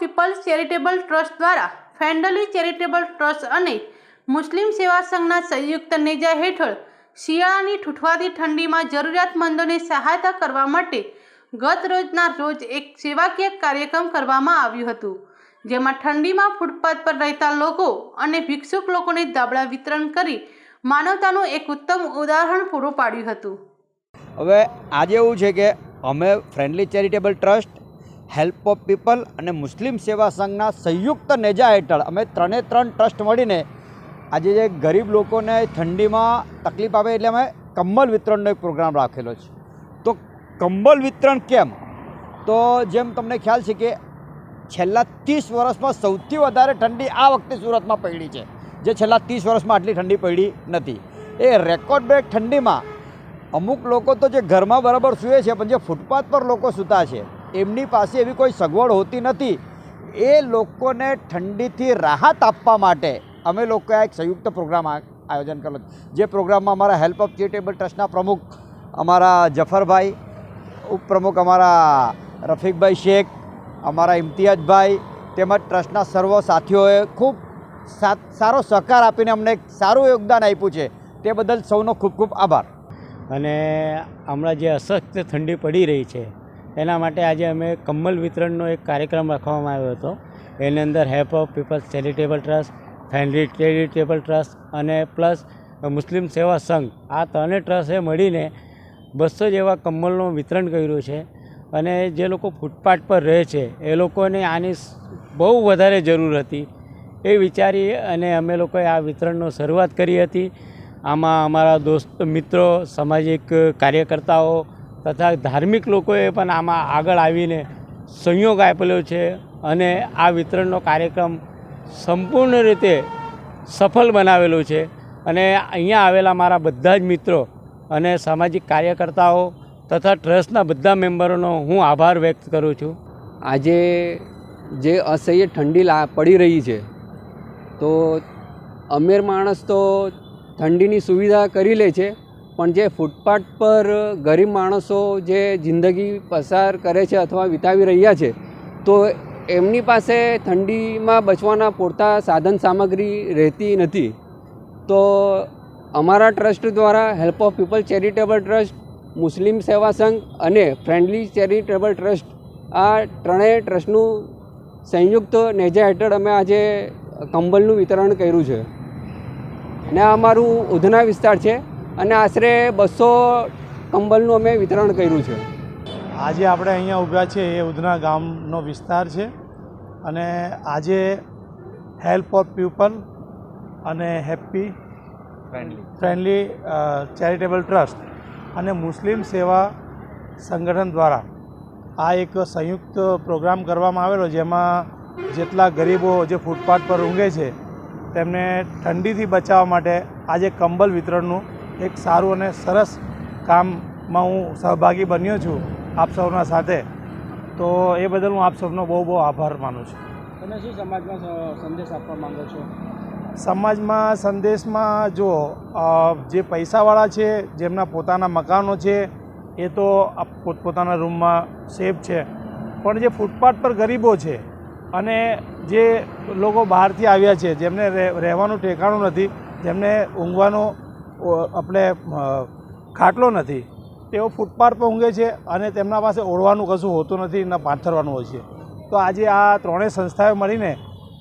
People's charitable trust દ્વારા friendly charitable trust અને મુસ્લિમ સેવા સંઘના સંયુક્ત નેજા હેઠળ શિયાળાની ઠૂઠવાતી ઠંડીમાં જરૂરિયાતમંદોને સહાયતા કરવા માટે ગત રોજના રોજ એક સેવાકીય કાર્યક્રમ કરવામાં આવ્યું હતું, જેમાં ઠંડીમાં ફૂટપાથ પર રહેતા લોકો અને ભિક્ષુક લોકોને દાબડા વિતરણ કરી માનવતાનું એક ઉત્તમ ઉદાહરણ પૂરું પાડ્યું હતું. હવે આજે એવું છે કે અમે friendly charitable trust help of people અને મુસ્લિમ સેવા સંઘના સંયુક્ત નેજા હેઠળ અમે ત્રણે ત્રણ ટ્રસ્ટ મળીને આજે જે ગરીબ લોકોને ઠંડીમાં તકલીફ આવે એટલે અમે કંબલ વિતરણનો એક પ્રોગ્રામ રાખેલો છે. તો કંબલ વિતરણ કેમ? તો જેમ તમને ખ્યાલ છે કે છેલ્લા ત્રીસ વર્ષમાં સૌથી વધારે ઠંડી આ વખતે સુરતમાં પડી છે. જે છેલ્લા ત્રીસ વર્ષમાં આટલી ઠંડી પડી નથી. એ રેકોર્ડ બ્રેક ઠંડીમાં અમુક લોકો તો જે ઘરમાં બરાબર સૂએ છે, પણ જે ફૂટપાથ પર લોકો સૂતા છે એમની પાસે એવી કોઈ સગવડ હોતી નથી. એ લોકોને ઠંડીથી રાહત આપવા માટે અમે લોકોએ એક સંયુક્ત પ્રોગ્રામ આયોજન કરેલો જે પ્રોગ્રામમાં અમારા હેલ્પ ઓફ ચેરિટેબલ ટ્રસ્ટના પ્રમુખ અમારા જફરભાઈ, ઉપપ્રમુખ અમારા રફીકભાઈ શેખ, અમારા ઇમ્તિયાજભાઈ તેમજ ટ્રસ્ટના સર્વ સાથીઓએ ખૂબ સારો સહકાર આપીને અમને એક સારું યોગદાન આપ્યું છે. તે બદલ સૌનો ખૂબ ખૂબ આભાર. અને હમણાં જે અસહ્ય ઠંડી પડી રહી છે એના માટે આજે અમે કમ્બલ વિતરણનો એક કાર્યક્રમ રાખવામાં આવ્યો હતો. એની અંદર help of peoples charitable trust friendly charitable trust અને પ્લસ મુસ્લિમ સેવા સંઘ. આ ત્રણેય ટ્રસ્ટે મળીને બસો જેવા કમ્બલનું વિતરણ કર્યું છે અને જે લોકો ફૂટપાથ પર રહે છે, એ લોકોને આની બહુ વધારે જરૂર હતી. એ વિચારી અને અમે લોકોએ આ વિતરણનો શરૂઆત કરી હતી. આમાં અમારા દોસ્ત, મિત્રો, સામાજિક કાર્યકર્તાઓ તથા ધાર્મિક લોકોએ પણ આમાં આગળ આવીને સંયોગ આપેલો છે અને આ વિતરણનો કાર્યક્રમ સંપૂર્ણ રીતે સફળ બનાવેલો છે. અને અહીંયા આવેલા મારા બધા જ મિત્રો અને સામાજિક કાર્યકર્તાઓ તથા ટ્રસ્ટના બધા મેમ્બરોનો હું આભાર વ્યક્ત કરું છું. આજે જે અસહ્ય ઠંડી લા પડી રહી છે, તો અમેર માણસ તો ઠંડીની સુવિધા કરી લે છે પણ જે ફૂટપાથ પર ગરીબ માણસો જે જિંદગી પસાર કરે છે અથવા વિતાવી રહ્યા છે, તો એમની પાસે ઠંડીમાં બચવાના પૂરતા સાધન સામગ્રી રહેતી નથી. તો અમારા ટ્રસ્ટ દ્વારા help of people charitable trust, મુસ્લિમ સેવા સંઘ અને ફ્રેન્ડલી ચેરિટેબલ ટ્રસ્ટ આ ત્રણેય ટ્રસ્ટનું સંયુક્ત નેજા હેઠળ અમે આજે કંબલનું વિતરણ કર્યું છે. ને અમારું ઉધના વિસ્તાર છે. અને આશરે બસો કંબલનું અમે વિતરણ કર્યું છે. આજે આપણે અહીંયા ઊભા છે એ ઉધના ગામનો વિસ્તાર છે અને આજે હેલ્પ ફોર પીપલ અને હેપી ફ્રેન્ડલી ચેરિટેબલ ટ્રસ્ટ અને મુસ્લિમ સેવા સંગઠન દ્વારા આ એક સંયુક્ત પ્રોગ્રામ કરવામાં આવેલો જેમાં જેટલા ગરીબો જે ફૂટપાથ પર ઊંઘે છે તેમને ઠંડીથી બચાવવા માટે આજે કંબલ વિતરણનું એક સારું અને સરસ કામમાં હું સહભાગી બન્યો છું આપ સૌના સાથે. તો એ બદલ હું આપ સૌનો બહુ બહુ આભાર માનું છું. તમે શું સમાજમાં સંદેશ આપવા માંગો છો? સમાજમાં સંદેશમાં જો જે પૈસાવાળા છે જેમના પોતાના મકાનો છે એ તો પોતપોતાના રૂમમાં સેફ છે. પણ જે ફૂટપાથ પર ગરીબો છે અને જે લોકો બહારથી આવ્યા છે જેમને રહે- રહેવાનું ઠેકાણું નથી જેમને ઊંઘવાનો આપણે ખાટલો નથી. તેઓ ફૂટપાથ પર ઊંઘે છે અને તેમના પાસે ઓળવાનું કશું હોતું નથી ને પાથરવાનું હોય છે. તો આજે આ ત્રણેય સંસ્થાએ મળીને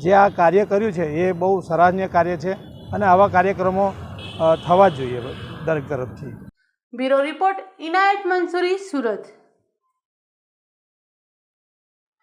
જે આ કાર્ય કર્યું છે, એ બહુ સરાહનીય કાર્ય છે અને આવા કાર્યક્રમો થવા જ જોઈએ દરેક તરફથી. Bureau report, Inayat Mansuri, Surat.